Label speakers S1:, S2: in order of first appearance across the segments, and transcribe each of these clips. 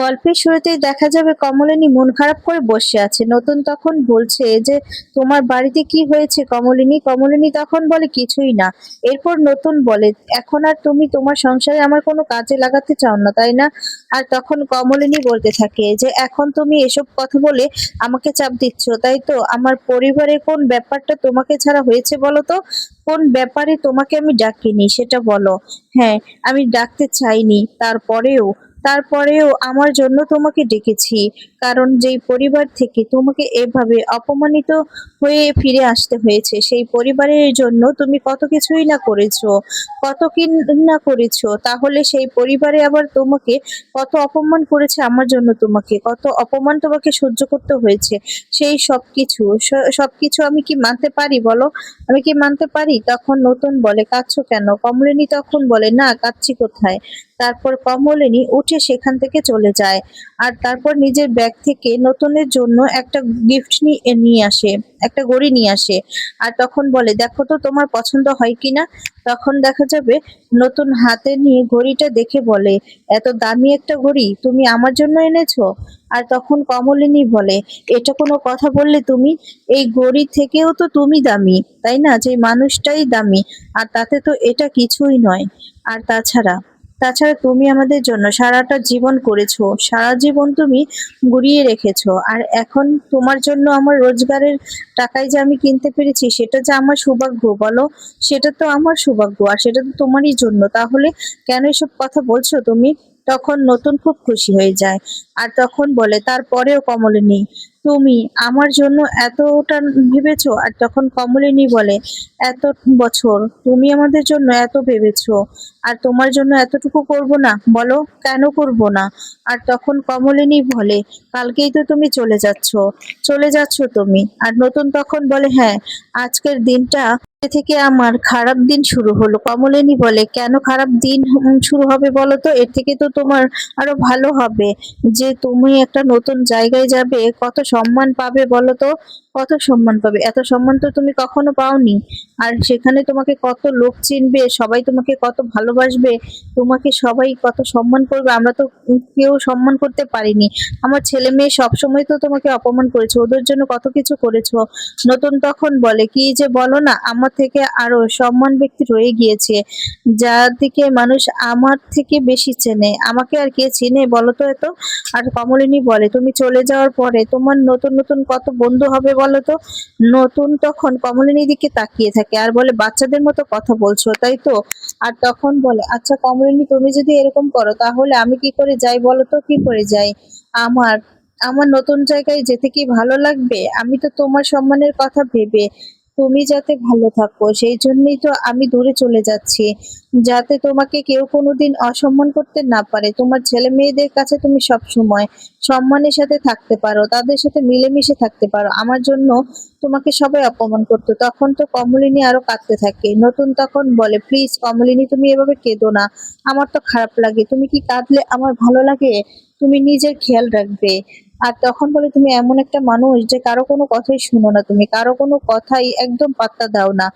S1: গল্পের শুরুতেই দেখা যাবে কমলিনী মন খারাপ করে বসে আছে। নতুন তখন বলছে যে, তোমার বাড়িতে কি হয়েছে কমলিনী? কমলিনী তখন বলে, কিছুই না। এরপর নতুন বলে, এখন আর তুমি তোমার সংসারে আমার কোনো কাজে লাগাতে চাও না, তাই না? আর তখন কমলিনী বলতে থাকে যে, এখন তুমি এসব কথা বলে আমাকে চাপ দিচ্ছ, তাই তো? আমার পরিবারে কোন ব্যাপারটা তোমাকে ছাড়া হয়েছে বলো তো? কোন ব্যাপারে তোমাকে আমি ডাকিনি, সেটা বলো। হ্যাঁ আমি ডাকতে চাইনি, তারপরেও তারপরেও আমার জন্য তোমাকে ডেকেছি। কারণ যেই পরিবার থেকে তোমাকে এভাবে অপমানিত হয়ে ফিরে আসতে হয়েছে, সেই পরিবারের জন্য তুমি কত কিছুই না করেছ, কত কি না করেছ, তাহলে সেই পরিবারে আবার তোমাকে কত অপমান করেছে আমার জন্য তোমাকে, কত অপমান তোমাকে সহ্য করতে হয়েছে, সেই সব কিছু সব কিছু আমি কি মানতে পারি বলো? আমি কি মানতে পারি? তখন নতুন বলে, কাঁদছো কেন? কমলিনী তখন বলে, না, কাঁদছি কোথায়? তারপর কমলিনী উঠে সেখান থেকে চলে যায়, আর তারপর নিজের ব্যাগ থেকে নতুনের জন্য একটা গিফট নিয়ে আসে, একটা ঘড়ি নিয়ে আসে। আর তখন বলে, দেখো তো তোমার পছন্দ হয় কিনা? তখন দেখা যাবে নতুন হাতে নিয়ে ঘড়িটা দেখে বলে, এত দামি একটা ঘড়ি, তুমি আমার জন্য এনেছো? আর তখন কমলিনী বলে, এটা কোনো কথা বললে তুমি? এই ঘড়ি থেকেও তো তুমি দামি, তাই না? যে মানুষটাই দামি, আর তাতে তো এটা কিছুই নয়। আর তাছাড়া তাছাড়া তুমি আমাদের জন্য সারাটা জীবন করেছ। সারা জীবন তুমি গুড়িয়ে রেখেছো। আর এখন তোমার জন্য আমার রোজগারের টাকায় যে আমি কিনতে পেরেছি, সেটা যে আমার সৌভাগ্য বলো, সেটা তো আমার সৌভাগ্য। আর সেটা তো তোমারই জন্য। তাহলে কেন এসব কথা বলছো তুমি? তখন নতুন খুব খুশি হয়ে যায়। আর তখন বলে, তারপরেও কমলিনী তুমি আমার জন্য এতটা ভেবেছো? আর তখন কমলিনী বলে, এত বছর, তুমি আমাদের জন্য এত ভেবেছো। আর তোমার জন্য এতটুকু করব না? বলো, কেন করব না? আর তখন কমলিনী বলে, কালকেই তো তুমি চলে যাচ্ছ চলে যাচ্ছ তুমি। আর নতুন তখন বলে হ্যাঁ আজকের দিনটা থেকে আমার খারাপ দিন শুরু হলো। কমলিনী বলে, কেন খারাপ দিন শুরু হবে বলো তো? এর থেকে তো তোমার আরও ভালো হবে। যে তুমি একটা নতুন জায়গায় যাবে, কত সম্মান পাবে বলো তো? কত সম্মান পাবে? এত সম্মান তো তুমি কখনো পাওনি। আর সেখানে তোমাকে কত লোক চিনবে, সবাই তোমাকে কত ভালোবাসবে, তোমাকে সবাই কত সম্মান করবে। আমরা তো কেউ সম্মান করতে পারিনি। আমার ছেলে মেয়ে সবসময় তো তোমাকে অপমান করেছে। ওদের জন্য কত কিছু করেছ। নতুন তখন বলে, কি যে বলো না, আমার থেকে আরও সম্মান ব্যক্তি রয়ে গিয়েছে, যার দিকে মানুষ আমার থেকে বেশি চেনে। আমাকে আর কে চিনে বলো তো এত? আর কমলিনী বলে, তুমি চলে যাওয়ার পরে তোমার নতুন নতুন কত বন্ধু হবে বলো তো? নতুন তখন কমলিনীর দিকে তাকিয়ে থাকে আর বলে, বাচ্চাদের মতো কথা বলছো, তাই তো? আর তখন বলে আচ্ছা কমলিনী, তুমি যদি এরকম করো, তাহলে আমি কি করে যাই বলো তো? কি করে যাই? আমার আমার নতুন জায়গায় যেতে কি ভালো লাগবে? আমি তো তোমার সম্মানের কথা ভেবে তুমি যাতে ভালো থাকো, সেই জন্যই তো আমি দূরে চলে যাচ্ছি। যাতে তোমাকে কেউ কোনোদিন অসম্মান করতে না পারে। তোমার ছেলে মেয়েদের কাছে তুমি সব সময় সম্মানের সাথে থাকতে পারো, তাদের সাথে মিলেমিশে থাকতে পারো। আমার জন্য তোমাকে সবাই অপমান করতো। তখন তো কমলিনী আরও কাঁদতে থাকে। নতুন তখন বলে, প্লিজ কমলিনী, তুমি এভাবে কেঁদো না। আমার তো খারাপ লাগে। তুমি কি কাঁদলে আমার ভালো লাগে? তুমি নিজের খেয়াল রাখবে। আর তখন বলে, তুমি এমন একটা মানুষ যে কারও কোনো কথাই শুনো না তুমি, কারও কোনো কথাই একদম পাত্তা দাও না।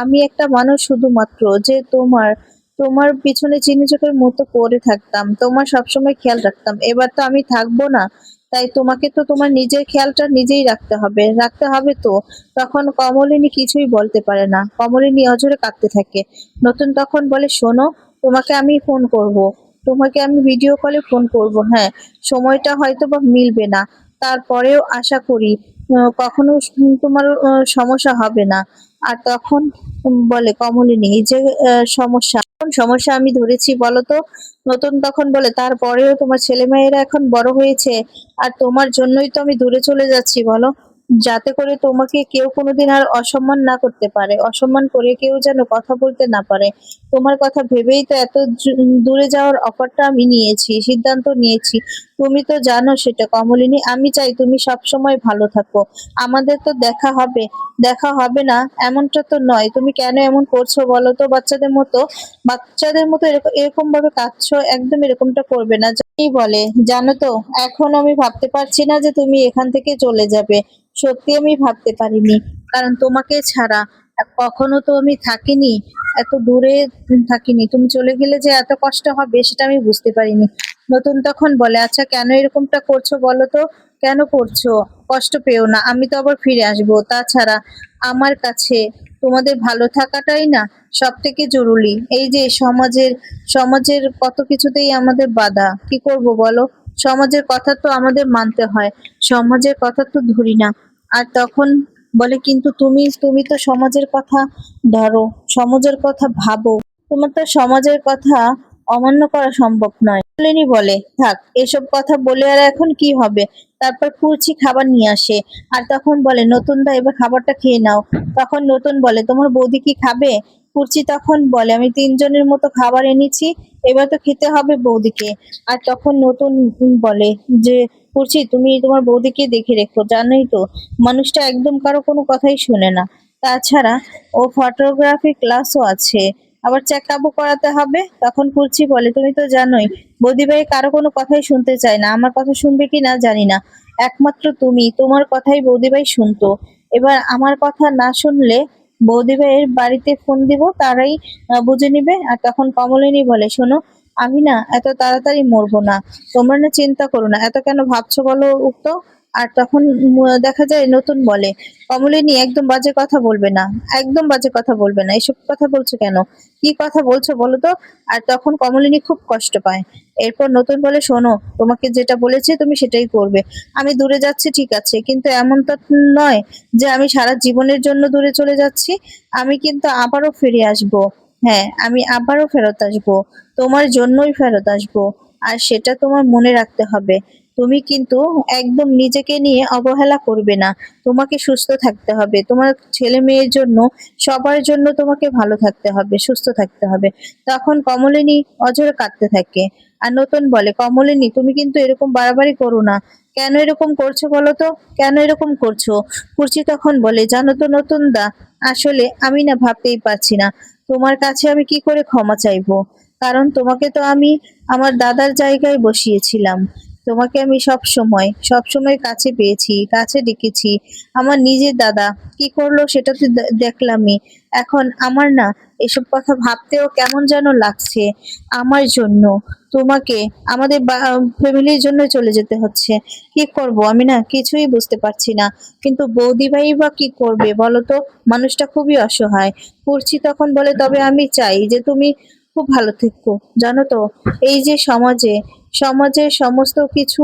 S1: আমি একটা মানুষ শুধুমাত্র যে তোমার তোমার পিছনে চিনি চোখের মতো পড়ে থাকতাম, তোমার সবসময় খেয়াল রাখতাম। এবার তো আমি থাকব না, তাই তোমাকে তো তোমার নিজের খেয়ালটা নিজেই রাখতে হবে রাখতে হবে তো। তখন কমলিনী কিছুই বলতে পারে না। কমলিনী অজরে কাঁদতে থাকে। নতুন তখন বলে, শোনো, তোমাকে আমি ফোন করব। তোমাকে আমি ভিডিও কলে ফোন করব। হ্যাঁ সময়টা হয়তো বা মিলবে না। তারপরেও আশা করি কখনো তোমার সমস্যা হবে না। আর তখন বলে কমলিনী, এই যে সমস্যা সমস্যা আমি ধরেছি বলতো নতুন তখন বলে, তারপরেও তোমার ছেলেমেয়েরা এখন বড় হয়েছে, আর তোমার জন্যই তো আমি দূরে চলে যাচ্ছি বলো। যাতে করে তোমাকে কেউ কোনোদিন আর অসম্মান না করতে পারে। অসম্মান করে কেউ যেন কথা বলতে না পারে। তোমার কথা ভেবেই তো এত দূরে যাওয়ার অফারটা আমি নিয়েছি, সিদ্ধান্ত নিয়েছি। তুমি তো জানো সেটা, কমলিনী। আমি চাই তুমি সব সময় ভালো থাকো। আমাদের তো দেখা হবে দেখা হবে না, এমনটা তো নয়। তুমি কেন এমন করছ বলো তো? বাচ্চাদের মতো বাচ্চাদের মতো এরকম ভাবে কাঁদছো, একদম এরকমটা করবে না। বলে, জানো তো, এখন আমি ভাবতে পারছি না যে তুমি এখান থেকে চলে যাবে। সত্যি আমি ভাবতে পারিনি। কারণ তোমাকে ছাড়া কখনো তো আমি থাকিনি, এত দূরে থাকিনি। তুমি চলে গেলে যে এত কষ্ট হবে সেটা আমি বুঝতে পারিনি। নতুন তখন বলে আচ্ছা কেন এরকমটা করছ বলো তো? কেন করছ? কষ্ট পেও না, আমি তো আবার ফিরে আসব। তাছাড়া আমার কাছে তোমাদের ভালো থাকাটাই না সব থেকে জরুরি। এই যে সমাজের সমাজের কত কিছুতেই আমাদের বাধা, কি করব বলো? সমাজের কথা তো আমাদের মানতে হয়, সমাজের কথা তো ধরি না। আর তখন বলে, কিন্তু তুমি তুমি তো সমাজের কথা ধরো, সমাজের কথা ভাবো। তোমার তো সমাজের কথা অমান্য করা সম্ভব নয়। বলে, থাক, এসব কথা বলে আর এখন কি হবে? তারপর কুচি খাবার নিয়ে আসে। আর তখন বলে, নতুন দা, এবার খাবারটা খেয়ে নাও। তখন নতুন বলে, তোমার বৌদি কি খাবে? কুচি তখন বলে, আমি তিনজনের মতো খাবার এনেছি, এবার তো খেতে হবে বৌদিকে। আর তখন নতুন বলে যে কুচি তুমি তোমার বৌদিকে দেখে রেখো, জানোই তো, মানুষটা একদম কারও কোনো কথাই শুনে না। তাছাড়া ও ফটোগ্রাফি ক্লাসও আছে, আবার চেক আপও করাতে হবে। তখন কুচি বলে, তুমি তো জানোই বৌদি ভাই কারও কোনো কথাই শুনতে চায় না, আমার কথা শুনবে কি না জানি না। একমাত্র তুমি, তোমার কথাই বৌদি ভাই শুনতো। এবার আমার কথা না শুনলে বৌদি ভাইয়ের বাড়িতে ফোন দিব, তারাই বুঝে নিবে। আর তখন কমলিনী বলে, শোনো, আমি না এত তাড়াতাড়ি মরবো না। তোমরা না চিন্তা করো না। এত কেন ভাবছ বলো উক্ত? আর তখন দেখা যায় নতুন বলে কমলিনী একদম বাজে কথা বলবে না, একদম বাজে কথা বলবে না, এসব কথা বলছো কেন? কি কথা বলছো বলো তো? আর তখন কমলিনী খুব কষ্ট পায়। এরপর নতুন বলে, শোনো, তোমাকে যেটা বলেছে তুমি সেটাই করবে। আমি দূরে যাচ্ছি, ঠিক আছে, কিন্তু এমন তো নয় যে আমি সারা জীবনের জন্য দূরে চলে যাচ্ছি। আমি কিন্তু আবারও ফিরে আসব। হ্যাঁ আমি আবারও ফেরত আসব। তোমার জন্যই ফেরত আসব। আর সেটা তোমার মনে রাখতে হবে। তুমি কিন্তু একদম নিজেকে নিয়ে অবহেলা করবে না। তোমাকে সুস্থ থাকতে হবে। তোমার ছেলে মেয়ের জন্য, সবার জন্য তোমাকে ভালো থাকতে হবে, সুস্থ থাকতে হবে। তখন কমলিনী অজরে কাঁদতে থাকে। আর নতুন বলে, কমলিনী, তুমি কিন্তু এরকম বাড়াবাড়ি করো না। কেন এরকম করছ বলো তো? কেন এরকম করছ? কুর্চি তখন বলে, জানো তো নতুন দা আসলে আমি না ভাবতেই পারছি না। তোমার কাছে আমি কি করে ক্ষমা চাইব? কারণ তোমাকে তো আমি আমার দাদার জায়গায় বসিয়েছিলাম। তোমাকে আমি সব সময় সব সময় কাছে পেয়েছি, কাছে ডেকেছি। আমার নিজের দাদা, কি করল সেটা তো দেখলামই। এখন আমার না এসব কথা ভাবতেও কেমন যেন লাগছে আমার জন্য। তোমাকে, আমাদের ফ্যামিলির জন্য চলে যেতে হচ্ছে। কি করব আমি না কিছুই বুঝতে পারছি না। কিন্তু বৌদি ভাই বা কি করবে বলো তো মানুষটা খুবই অসহায়। কুর্চি তখন বলে, তবে আমি চাই যে তুমি খুব ভালো থেকো। জানো তো? এই যে সমাজে সমাজের সমস্ত কিছু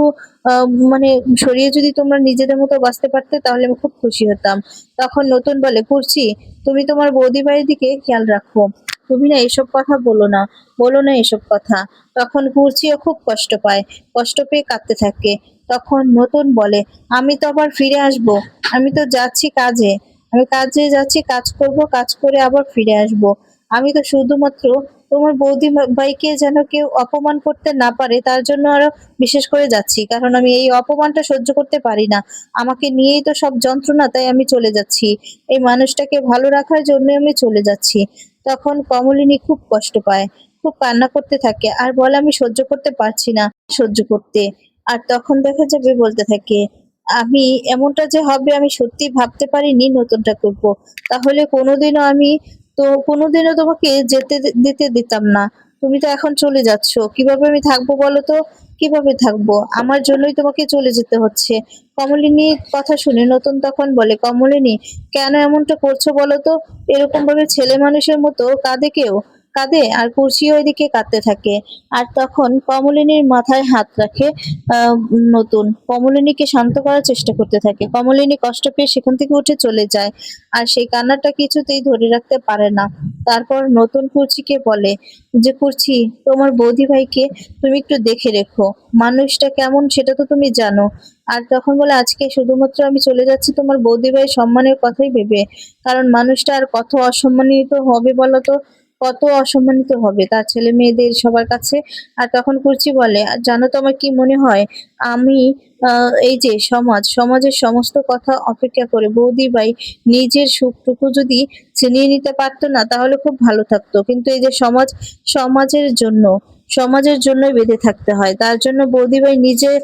S1: মানে সরিয়ে যদি তোমরা নিজেদের মতো বাঁচতে পারতে, তাহলে আমি খুব খুশি হতাম। তখন নতুন বলে কুর্চি তুমি তোমার বৌদি বাড়ির দিকে খেয়াল রাখো। তুমি না এসব কথা বলো না বলো না এসব কথা। তখন কুর্চিও খুব কষ্ট পায়, কষ্ট পেয়ে কাঁদতে থাকে। তখন নতুন বলে, আমি তো আবার ফিরে আসব, আমি তো যাচ্ছি কাজে। আমি কাজে যাচ্ছি, কাজ করব, কাজ করে আবার ফিরে আসব। আমি তো শুধুমাত্র তোমার বৌদি ভাইকে যেন কেউ অপমান করতে না পারে, তার জন্য আরও বিশেষ করে যাচ্ছি। কারণ আমি এই অপমানটা সহ্য করতে পারি না। আমাকে নিয়েই তো সব যন্ত্রণা, তাই আমি চলে যাচ্ছি। এই মানুষটাকে ভালো রাখার জন্য আমি চলে যাচ্ছি। তখন কমলিনী খুব কষ্ট পায়, খুব কান্না করতে থাকে। আর বলে, আমি সহ্য করতে পারছি না সহ্য করতে। আর তখন দেখা যাবে বলতে থাকে, আমি এমনটা যে হবে, আমি সত্যি ভাবতে পারিনি নতুনটা করব। তাহলে কোনোদিনও আমি তো কোনোদিনও তোমাকে যেতে দিতে দিতাম না। তুমি তো এখন চলে যাচ্ছ। কীভাবে আমি থাকব বলো তো? কীভাবে থাকব? আমার জন্যই তোমাকে চলে যেতে হচ্ছে। কমলিনী কথা শুনে নতুন তখন বলে, কমলিনী, কেন এমনটা করছ বলো তো? এরকম ভাবে ছেলে মানুষের মতো কাঁদে কেউ? কাঁদে আর কুর্সিও ওইদিকে কাঁদতে থাকে। আর তখন কমলিনীর মাথায় হাত রাখে নতুন। কমলিনীকে শান্ত করার চেষ্টা করতে থাকে। কমলিনী কষ্ট পেয়ে সেখান থেকে উঠে চলে যায় আর সেই কান্নাটা কিছুতেই ধরে রাখতে পারে না। তারপর নতুন কুর্চিকে বলে যে কুর্চি তোমার বৌদি ভাইকে তুমি একটু দেখে রেখো। মানুষটা কেমন সেটা তো তুমি জানো। আর তখন বলে, আজকে শুধুমাত্র আমি চলে যাচ্ছি তোমার বৌদি ভাইয়ের সম্মানের কথাই ভেবে। কারণ মানুষটা আর কত অসম্মানিত হবে বলো তো? কত অসম্মানিত হবে। তার ছেলে মেয়েদের সবার কাছে। আর তখন কুর্চি বলে "আর জানো তো আমার কি মনে হয়? আমি এই যে সমাজ, সমাজের সমস্ত কথা অপেক্ষা করে বৌদি ভাই নিজের সুখটুকু যদি ছিনিয়ে নিতে পারতো না, তাহলে খুব ভালো থাকতো। কিন্তু এই যে সমাজ, সমাজের জন্য, সমাজের জন্যই বেঁধে থাকতে হয়। তার জন্য বৌদিভাই নিজের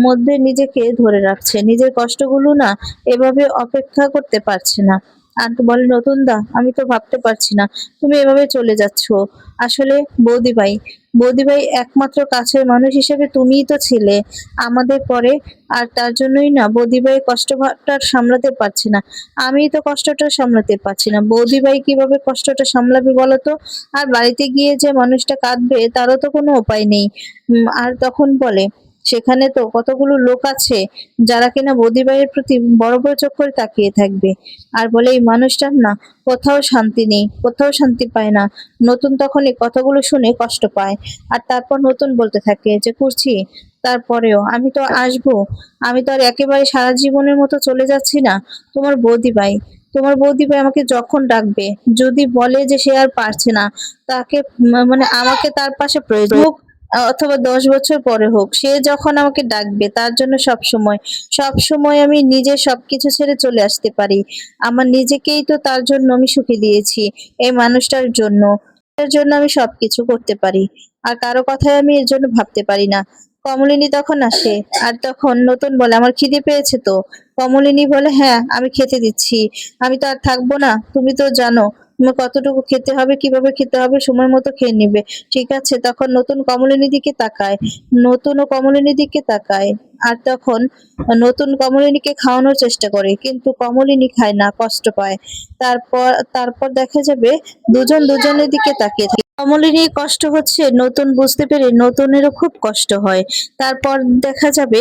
S1: মধ্যে নিজেকে ধরে রাখছে। নিজের কষ্টগুলো না এভাবে অপেক্ষা করতে পারছে না। আর বলে নতুন দা আমি তো ভাবতে পারছি না। তুমি এভাবে চলে যাচ্ছ। আসলে বৌদি ভাই বৌদি ভাই একমাত্র কাছের মানুষ হিসেবে তুমিই তো ছিলে। আমাদের পরে আর তার জন্যই না বৌদি ভাই কষ্টটা সামলাতে পারছে না। আমি তো কষ্টটা সামলাতে পারছি না। বৌদি ভাই কীভাবে কষ্টটা সামলাবে বলো তো? আর বাড়িতে গিয়ে যে মানুষটা কাঁদবে, তারও তো কোনো উপায় নেই। আর তখন বলে সেখানে তো কতগুলো লোক আছে যারা কিনা বৌদি ভাইয়ের প্রতি বড় বড় চোখ করে তাকিয়ে থাকবে। আর বলে, এই মানুষটার না, কোথাও শান্তি নেই, কোথাও শান্তি পায় না। নতুন তখন এই কথাগুলো শুনে কষ্ট পায়। আর তারপর নতুন বলতে থাকে যে, করছি, তারপরেও আমি তো আসব। আমি তো আর একেবারে সারা জীবনের মতো চলে যাচ্ছি না। তোমার বৌদি ভাই, তোমার বৌদি ভাই আমাকে যখন ডাকবে, যদি বলে যে সে আর পারছে না, তাকে মানে আমাকে তার পাশে প্রয়োজন অথবা দশ বছর পরে হোক, সে যখন আমাকে ডাকবে, তার জন্য সব সময় সব সময় আমি নিজে সবকিছু ছেড়ে চলে আসতে পারি। আমার নিজেকেই তো তার জন্য আমি সুখী দিয়েছি, এই মানুষটার জন্য। এর জন্য আমি সবকিছু করতে পারি। আর কারও কথায় আমি এর জন্য ভাবতে পারি না। কমলিনী তখন আসে, আর তখন নতুন বলে, আমার খিদে পেয়েছে তো? কমলিনী বলে হ্যাঁ আমি খেতে দিচ্ছি। আমি তো আর থাকব না, তুমি তো জানো, তুমি কতটুকু খেতে হবে, কীভাবে খেতে হবে, সময় মতো খেয়ে নিবে। ঠিক আছে, তখন নতুন কমলিনীর দিকে তাকায়, নতুন ও কমলিনীর দিকে তাকায়, আর তখন নতুন কমলিনীকে খাওয়ানোর চেষ্টা করে, কিন্তু কমলিনী খায় না, কষ্ট পায়। তারপর তারপর দেখা যাবে দুজন দুজনের দিকে তাকিয়ে থাকে। কমলিনীর কষ্ট হচ্ছে, নতুন বুঝতে পেরে নতুনেরও খুব কষ্ট হয়। তারপর দেখা যাবে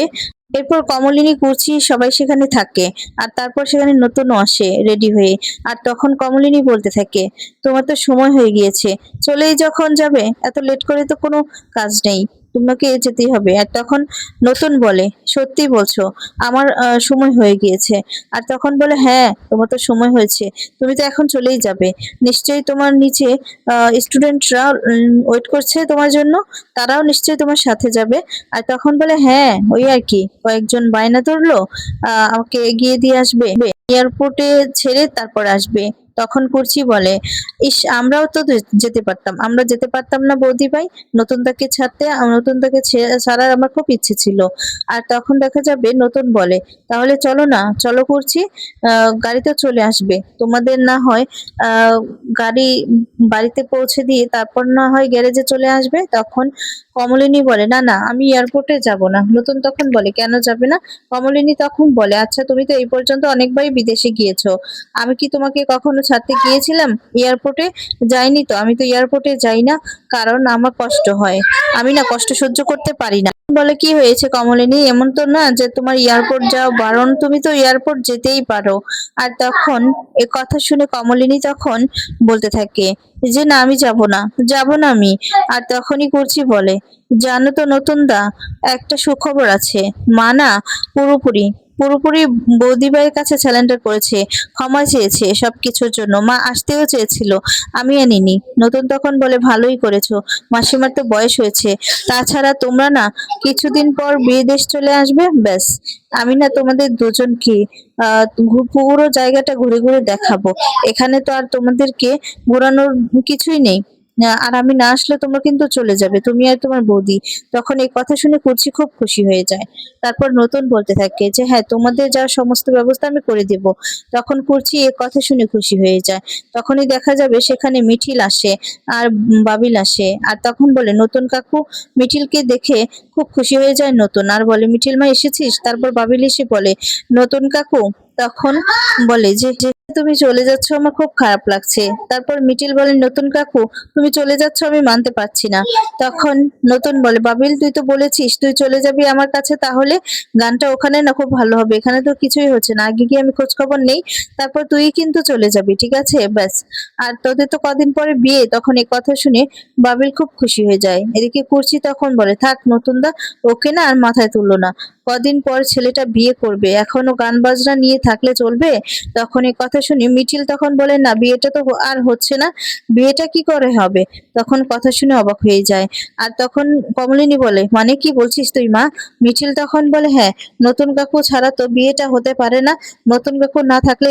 S1: এরপর কমলিনী কুর্চি সবাই সেখানে থাকে আর তারপর সেখানে নতুনও আসে রেডি হয়ে। আর তখন কমলিনী বলতে থাকে, তোমার তো সময় হয়ে গিয়েছে, চলেই যখন যাবে, এত লেট করে তো কোনো কাজ নেই। তোমাকে যেতেই হবে। আর তখন নতুন বলে, সত্যি বলছো, আমার সময় হয়ে গিয়েছে। আর তখন বলে হ্যাঁ তোমার তো সময় হয়েছে, তুমি তো এখন চলেই যাবে। নিশ্চয়ই তোমার নিচে স্টুডেন্টরা ওয়েট করছে তোমার জন্য, তারাও নিশ্চয়ই তোমার সাথে যাবে। আর তখন বলে হ্যাঁ ওই আর কি, কয়েকজন বায়না ধরলো আমাকে এগিয়ে দিয়ে আসবে। এয়ারপোর্টে ছেড়ে তারপর আসবে। তখন কুর্চি বলে, ইস, আমরাও তো যেতে পারতাম। আমরা যেতে পারতাম না বৌদি ভাই নতুন তাকে ছাড়তে নতুন তাকে ছাড়ার আমার খুব ইচ্ছে ছিল। আর তখন দেখা যাবে নতুন বলে, তাহলে চলো না, চলো করছি গাড়িতে চলে আসবে। তোমাদের না হয় গাড়ি বাড়িতে পৌঁছে দিয়ে তারপর না হয় গ্যারেজে চলে আসবে, তখন কমলিনী বলে, না না, আমি এয়ারপোর্টে যাব না। নতুন তখন বলে, কেন যাবে না? কমলিনী তখন বলে আচ্ছা তুমি তো এই পর্যন্ত অনেকবারই বিদেশে গিয়েছো। আমি কি তোমাকে কখনো ছাড়তে গিয়েছিলাম এয়ারপোর্টে যাইনি তো, আমি তো এয়ারপোর্টে যাই না, কারণ আমার কষ্ট হয়। আমি না কষ্ট সহ্য করতে পারি না। বলে, কি হয়েছে কমলিনী? এমন তো না যে তোমার এয়ারপোর্ট যাও বারণ, তুমি তো এয়ারপোর্ট যেতেই পারো। আর তখন এ কথা শুনে কমলিনী তখন বলতে থাকে যে, না, আমি যাব না যাব না আমি। আর তখনই করছি বলে জানো তো নতুন দা একটা সুখবর আছে। মা না পুরোপুরি পুরোপুরি বৌদিবাইয়ের কাছে স্যালেন্ডার করেছে, ক্ষমা চেয়েছে সব কিছুর জন্য। মা আসতেও চেয়েছিল, আমি আনিনি। নতুন তখন বলে ভালোই করেছ, মাসিমার তো বয়স হয়েছে। তাছাড়া তোমরা না, কিছুদিন পর বিয়ে দেশ চলে আসবে, ব্যাস। আমি না তোমাদের দুজনকে পুরো জায়গাটা ঘুরে ঘুরে দেখাবো। এখানে তো আর তোমাদেরকে ঘোরানোর কিছুই নেই। আর আমি না আসলে তোমরা কিন্তু চলে যাবে, তুমি আর তোমার বৌদি। তখন এই কথা শুনে কুর্চি খুব খুশি হয়ে যায়। তারপর নতুন বলতে থাকে যে হ্যাঁ তোমাদের যা সমস্ত ব্যবস্থা আমি করে দেব। তখন কুর্চি এ কথা শুনে খুশি হয়ে যায়। তখনই দেখা যাবে সেখানে মিঠিল আসে আর বাবিল আসে। আর তখন বলে, নতুন কাকু, মিঠিলকে দেখে খুব খুশি হয়ে যায় নতুন। আর বলে, মিঠিল মা, এসেছিস? তারপর বাবিল এসে বলে, নতুন কাকু তখন বলে, যে তুমি চলে যাচ্ছ, আমার খুব খারাপ লাগছে। তারপর মিটিল বলে, নতুন কাকু, তুমি চলে যাচ্ছ, আমি মানতে পারছি না। তখন নতুন বলে, বাবিল, তুই তো বলেছিস, তুই চলে যাবি আমার কাছে, তাহলে গানটা ওখানে না খুব ভালো হবে, এখানে তো কিছুই হচ্ছে না। আগে গিয়ে আমি খোঁজ খবর নেই, তারপর তুই কিন্তু চলে যাবি, ঠিক আছে? ব্যাস। আর তোদের তো কদিন পরে বিয়ে, তখন এই কথা শুনে বাবিল খুব খুশি হয়ে যায়। এদিকে কুর্চি তখন বলে, থাক নতুন দা ওকে না আর মাথায় তুললো না। কদিন পর ছেলেটা বিয়ে করবে। এখনও গান বাজনা নিয়ে থাকলে চলবে? তখন এই কথা শুনে মিঠিল তখন বলে, না, বিয়েটা তো আর হচ্ছে না। বিয়েটা কি করে হবে? তখন কথা শুনে অবাক হয়ে যায়। আর তখন কমলিনী বলে মানে কি বলছিস তুই, মা? মিঠিল তখন বলে হ্যাঁ নতুন কাকু ছাড়া তো বিয়েটা হতে পারে না। নতুন কাকু না থাকলে